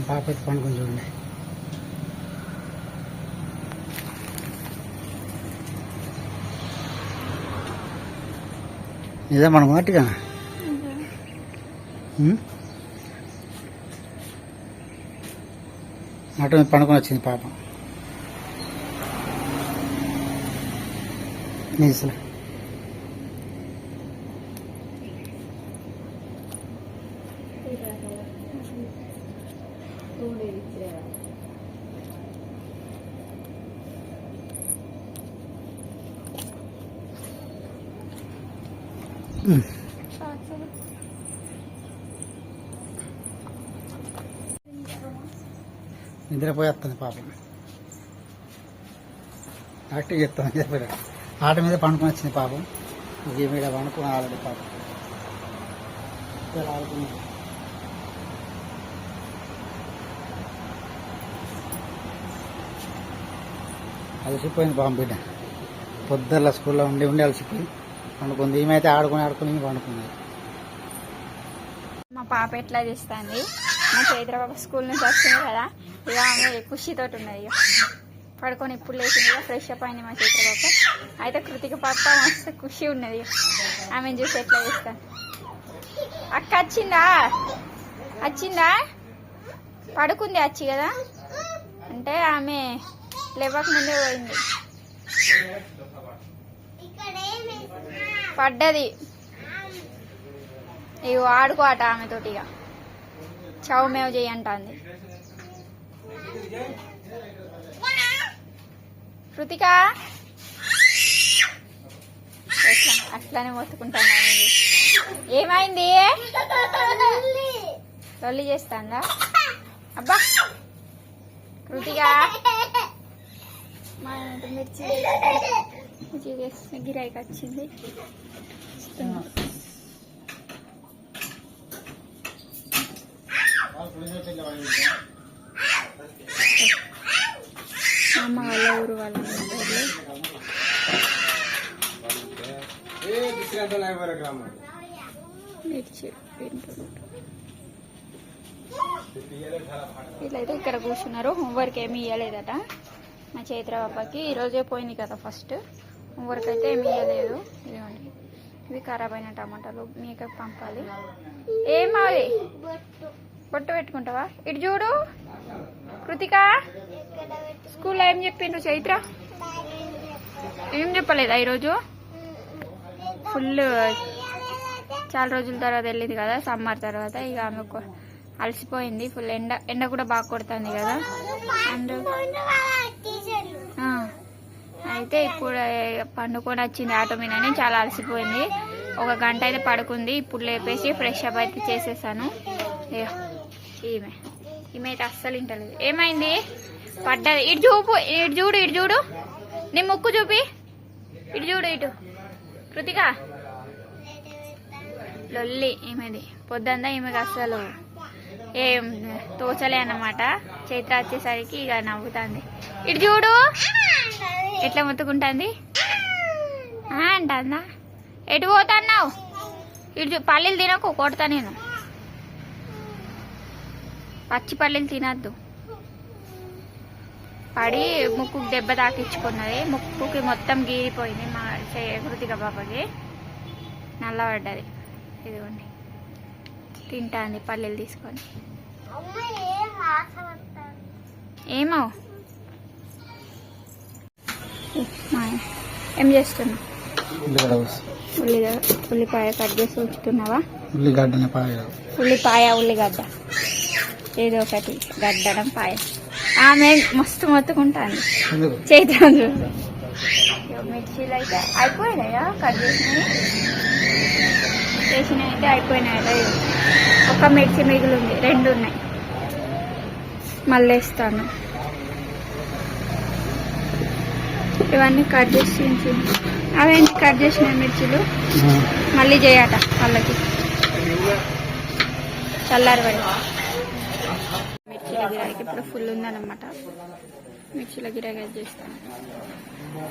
పాప అయితే పండుకొని చూడండి ఇదే మన మాటగా అటు మీద పండుకొని వచ్చింది పాప నీసులు నిద్రపోయేస్తుంది పాపం. యాక్టివ్ చెప్తాను నిద్రపోయా ఆట మీద పండుకొని వచ్చింది పాపం. ఇది మీద పండుకొని ఆల్రెడీ పాపం. ఇలా అలసిపోయింది పాపం బిడ్డ. పొద్దున్న స్కూల్లో ఉండి ఉండి అలసిపోయి పండుకుంది ఈమె ఆడుకుని ఆడుకుని పండుకుంది మా పాప ఎట్లా చేస్తుంది? మా చైత్ర స్కూల్ నుంచి వచ్చింది కదా. ఇక ఆమె ఖుషితోటి ఉన్నది ఇక పడుకొని ఇప్పుడు లేచింది ఫ్రెష్ అప్ అయింది మా చైత్ర పాప అయితే కృతిక పాప మస్తు ఖుషి ఉన్నది ఆమెను చూసి ఎట్లా చేస్తాను అక్క వచ్చిందా? వచ్చిందా? పడుకుంది వచ్చి కదా? అంటే ఆమె లేవక ముందే పోయింది. పడ్డది. ఇగో ఆడుకో ఆట ఆమెతోటి ఇక చౌ మేవ చేయంటుంది కృతిక? అట్లానే మొత్తుకుంటాను. ఏమైంది? లొల్లి చేస్తాందా? అబ్బా! కృతిక? మా మిర్చి గిరాయికి వచ్చింది. ఇస్తున్నా. మా అమ్మ వాళ్ళ ఊరు వీళ్ళైతే ఇక్కడ కూర్చున్నారు. హోంవర్క్ ఏమి ఇవ్వలేదట మా చైత్ర పాపకి ఈరోజే పోయింది కదా ఫస్ట్ హోంవర్క్ అయితే ఏమి ఇవ్వలేదు ఇదిగోండి. ఇవి ఖరాబ్ అయిన టమాటాలు మీకు పంపాలి. ఏమాలి బొట్టు పెట్టుకుంటావా? ఇటు చూడు. కృతికా? స్కూల్లో ఏం చెప్పిండ్రు చైత్ర? ఏం చెప్పలేదా ఈరోజు? ఫుల్ చాలా రోజుల తర్వాత వెళ్ళింది కదా సమ్మర్ తర్వాత. ఇక ఆమె కొ- అలసిపోయింది ఫుల్ ఎండ ఎండ కూడా బాగా కొడుతుంది కదా. అండ్ అయితే ఇప్పుడు పండుకొని వచ్చింది ఆటో మీదనే చాలా అలసిపోయింది. ఒక గంట అయితే పడుకుంది ఇప్పుడు లేపేసి ఫ్రెష్ అప్ అయితే చేసేసాను. ఏమే ఈమె ఈమె అయితే అస్సలు ఇంటలేదు. ఏమైంది? పడ్డది. ఇటు చూపు ఇటు చూడు ఇటు చూడు. నీ ముక్కు చూపి. ఇటు చూడు ఇటు. కృతిక. లొల్లి ఈమెది. పొద్దంతా ఈమెకి అస్సలు ఏం తోచలే అన్నమాట. చైత్ర వచ్చేసరికి ఇక నవ్వుతుంది. ఇటు చూడు. ఎట్లా మొత్తుకుంటుంది? అంటుందా? ఎటు పోతున్నావు? ఇటు చూ- పల్లీలు తినకు కొడతా నేను. పచ్చి పల్లీలు తినద్దు. పడి ముక్కుకు దెబ్బ తాకించుకున్నది ముక్కుకి మొత్తం గీరిపోయింది మా కృతిక పాపకి. నల్లబడ్డది. ఇదిగోండి. తింటాంది పల్లీలు తీసుకొని. ఏమో? ఏం చేస్తున్నావు? ఉల్లిగడ్డ కోసి. ఉల్లి ఉల్లిపాయ కట్ చేసి ఉంచుతున్నావా? ఉల్లిగడ్డని పాయ. ఉల్లిపాయ ఉల్లిగడ్డ. ఏదో ఒకటి. గడ్డడం పాయ ఆమె మస్తు మొత్తుకుంటాను ఇగో మిర్చీలు అయితే అయిపోయినాయా? కట్ చేసినవి? చేసినవి అయితే అయిపోయినాయి. ఒక మిర్చి మిగిలి ఉంది రెండు ఉన్నాయి. మళ్ళీ వేస్తాను ఇవన్నీ కట్ చేసి. అవేంటి కట్ చేసిన మిర్చిలు? మళ్ళీ చేయట వాళ్ళకి. చల్లారి పడి మిర్చిల గిరాకీ ఇప్పుడు ఫుల్ ఉందన్నమాట. మిర్చిల గిరాకీ అది చేస్తాను.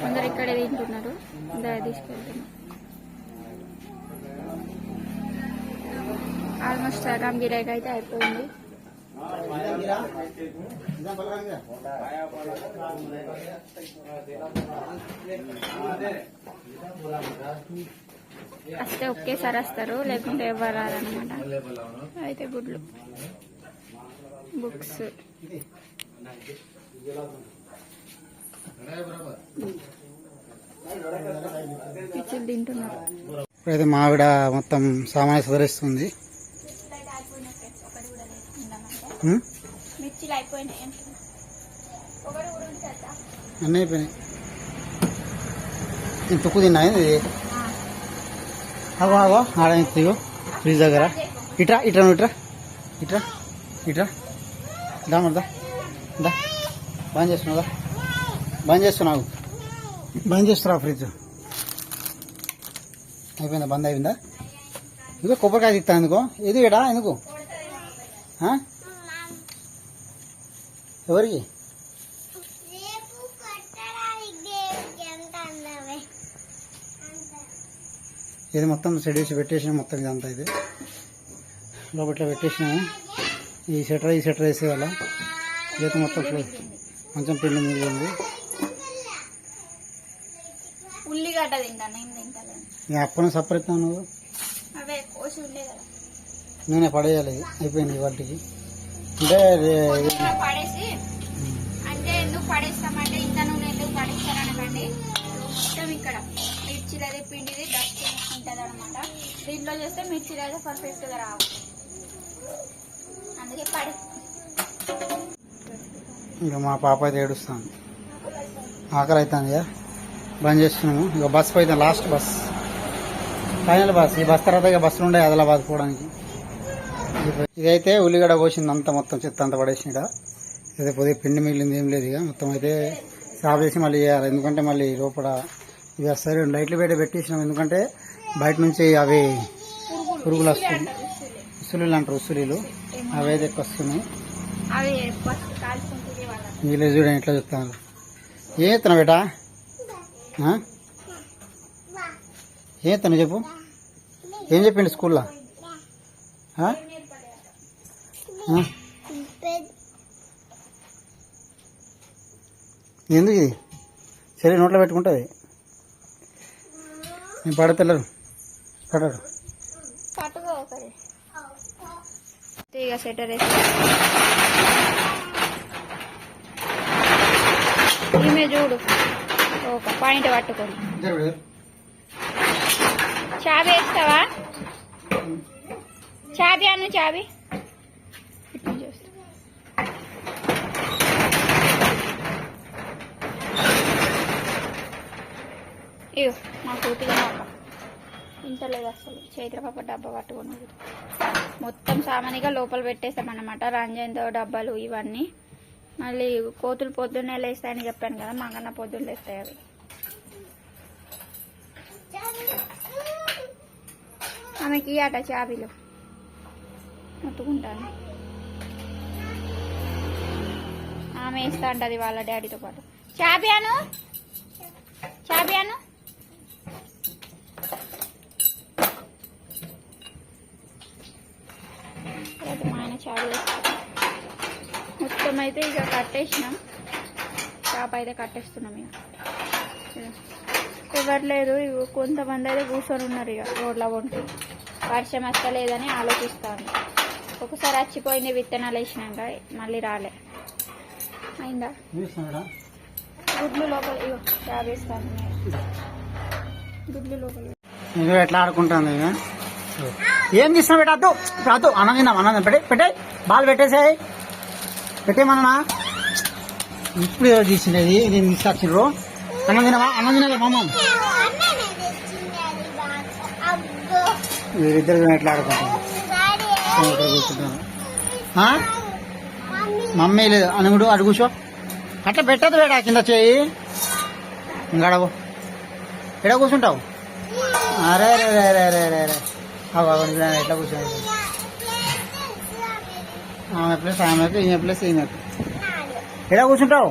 కొందరు ఇక్కడే తింటున్నారు ఇందా తీసుకెళ్తున్నాను ఆల్మోస్ట్ సగం గిరాకీ అయితే అయిపోయింది. వస్తే ఒకేసారి వస్తారు లేకుంటే ఎవరు రారనమాట అయితే గుడ్లు. బుక్స్. ఇప్పుడైతే మా ఆవిడ మొత్తం సామాన్య సదరిస్తుంది. అన్నీ అయిపోయినాయి. నేను తుక్కు తిన్నా ఇది అగో అగో ఆడ ఇగో ఫ్రిడ్జ్ దగ్గర. ఇట్రా ఇట్రా నువ్వు ఇట్రా. ఇట్రా ఇట్రా. దా దా. దా. బంద్ చేస్తున్నావు బంద్ చేస్తున్నావు బంద్ చేస్తున్నా ఫ్రిడ్జ్. అయిపోయిందా? బంద్ అయిపోయిందా? ఇదిగో కొబ్బరికాయ తిత్తా ఎందుకో? ఇది ఇడా ఎందుకు? ఎవరికి? ఇది మొత్తం సెట్ చేసి పెట్టేసిన మొత్తం ఇదంతా ఇది. లోపల పెట్టేసినాము. ఈ సెటర్ ఈ సెటర్ వేసేయాల? ఇదైతే మొత్తం కొంచెం పిండి మిగిలింది. ఉల్లిగడ్డ తింటాను అప్పని సపరేట్ నువ్వు? నేనే పడేయాలి. అయిపోయింది వాటికి అంటే పడేసి అంటే ఎందుకు పడేస్తామంటే ఇంత నూనె ఎందుకు పడేస్తారనకండి. మొత్తం ఇక్కడ మిర్చిలు పిండిది డస్ట్ ఉంటుంది అనమాట దీంట్లో చేస్తే మిర్చిలు అయితే పర్ఫెక్ట్గా రావు. అందుకే పడే. ఇంకా మా పాప అయితే ఏడుస్తాను ఆకలి అవుతుంది ఇక బంద్ చేస్తున్నాము. ఇక బస్ పోయితే లాస్ట్ బస్ ఫైనల్ బస్ ఈ బస్ తర్వాత ఇక బస్సులు ఉండే ఆదిలాబాద్ పోవడానికి. ఇదైతే ఉల్లిగడ్డ కోసింది అంతా మొత్తం చెత్త అంతా పడేసిన ఇదే కొద్దిగా పిండి మిగిలింది ఏం లేదు ఇక. మొత్తం అయితే సాఫ్ చేసి మళ్ళీ చేయాలి ఎందుకంటే మళ్ళీ లోపల ఇక సరే లైట్లు బయట పెట్టేసినాం. ఎందుకంటే బయట నుంచి అవి పురుగులు వస్తుంది ఉసులీలు అంటారు ఉసులీలు. అవి ఎక్కువ వస్తున్నాయి వాళ్ళ. చూడండి ఎట్లా చెప్తాను ఏ ఎత్తున బేటా? ఏ ఎత్తున చెప్పు. ఏం చెప్పిండు స్కూల్లో? ఎందుకు ఇది? సరే నోట్లో పెట్టుకుంటుంది నేను పడతలేరు పడరు. ఇక సెటర్ వేసి ఈమె చూడు. ఒక పాయింట్ పట్టుకొని. చాబీ వేస్తావా? చాబీ అను చాబీ. ఇగో నా కూతురు ఇంటలేదు అసలు. చైత్రపాప డబ్బా పట్టుకొని ఊగుతుంది. మొత్తం సామాన్యంగా లోపల పెట్టేస్తామన్నమాట రంజన్తో డబ్బాలు ఇవన్నీ. మళ్ళీ కోతులు పొద్దున్నే లేస్తాయని చెప్పాను కదా మాకన్న పొద్దున్న లేస్తాయి అవి. ఆమెకి అట చాబీలు. ముట్టుకుంటాను. ఆమె ఇస్తా అంటది వాళ్ళ డాడీతో పాటు. చాబియాను చాబియాను అయితే ఇక కట్టేసినాం. షాప్ అయితే కట్టేస్తున్నాం ఇక. ఇగో కొంతమంది అయితే కూర్చొని ఉన్నారు ఇక రోడ్ల వంటి. వర్షం వస్తలేదని ఆలోచిస్తాను ఒకసారి వచ్చిపోయింది విత్తనాలు వేసినాక మళ్ళీ రాలే. అయిందా? గుడ్లు లోపల ఇగో చావేస్తాను గుడ్లు లోపల. నువ్వు ఎట్లా ఆడుకుంటుంది? ఏం తీసినా పెట్ట అద్దు అద్దు అన్నం తిన్నాం అన్నం. పెట్టే పెట్టే బాల్ పెట్టేసాయి. పెట్టేమన్నా ఇప్పుడు ఎవరు తీసినది నేను తీసుకొచ్చిండ్రు అన్నం తినవా? అన్నం తినలే మామ. వీరిద్దరు ఎట్లా ఆడుకుంటాను మమ్మీ లేదు. అనుగుడు అటు కూర్చో. అట్లా పెట్టదు వేడా కింద చేయి ఇంకా ఎడ కూర్చుంటావు? అరే రే రే రే రే రే రే ఎట్లా కూర్చున్నావు ఆమె ప్లస్ ఆమెకు ఈమె ప్లస్ ఈమెకు ఎక్కడ కూర్చుంటావు?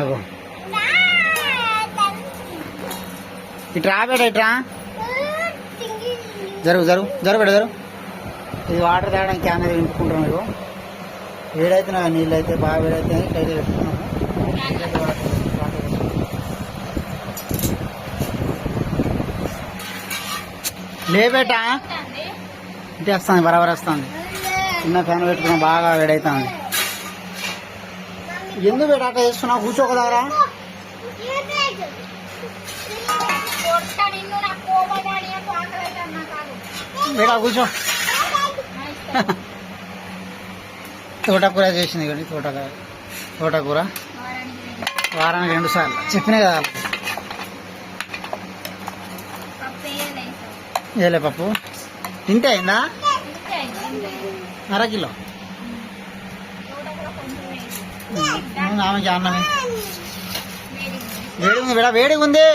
అగో ఇట్రా బేట ఇట్రా జరుగు జరుగు జరుగు బేట జరుగు. ఇది వాటర్ తాగడానికి క్యాన్ అది నింపుకుంటాం మీరు. వేడైతే నీళ్ళు అయితే బాగా వేడైతే అయితే పెట్టుకున్నాము ఇదైతే వాటర్ వాటర్ వేసుకుంటాం. లే బేటా. ఇంటి వస్తుంది బరాబర్ వస్తుంది. చిన్న ఫ్యాన్ పెట్టుకున్నాం బాగా వేడైతుంది. ఎందుకు అట్లా చేస్తున్నావు? కూర్చోకదారా కొట్ట నిన్ను నాకు కోపడాలి అని ఆకలి అయితే అన్నా కాదు బేటా కూర్చో. తోటకూర చేసింది కానీ తోటకూర తోటకూర. వారానికి రెండు సార్లు. చెప్పినా కదా ఏలే పప్పు. తింటే అయిందా? అర కిలో అన్నమే. వేడిగా ఉంది బిడ వేడిగా ఉంది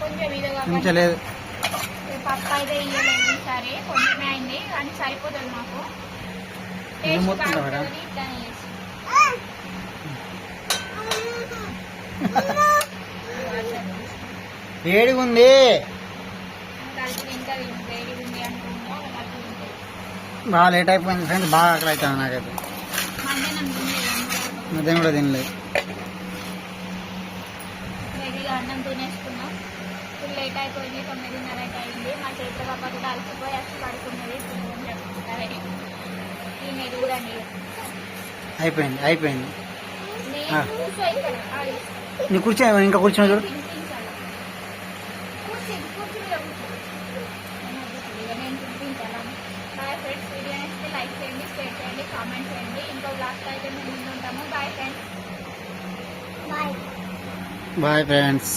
కొంచెం ఇదిగా కొంచెం లేదు పప్పు అయితే ఇయ్యలేదు ఈసారి కొంచెమే అయింది కానీ సరిపోతుంది మాకు ఇట్లానే చేసి. వేడిగా ఉంది కలిపి ఇంకా తిను, వేడిగా ఉంది అనుకుంటా కలిపి తింటే. బాగా లేట్ అయిపోయింది ఫ్రెండ్స్ బాగా ఆకలి అవుతుంది నాకైతే మధ్యాహ్నం కూడా తినలేదు అన్నం తినేసుకున్నాం. లేట్ అయిపోయింది తొమ్మిదిన్నర అయింది. మా చేతుల పాప కూడా అలసిపోయి పడుకున్నది నీరు. అయిపోయింది అయిపోయింది. నీ కూర్చో ఇంకా కూర్చో చూడు. Bye friends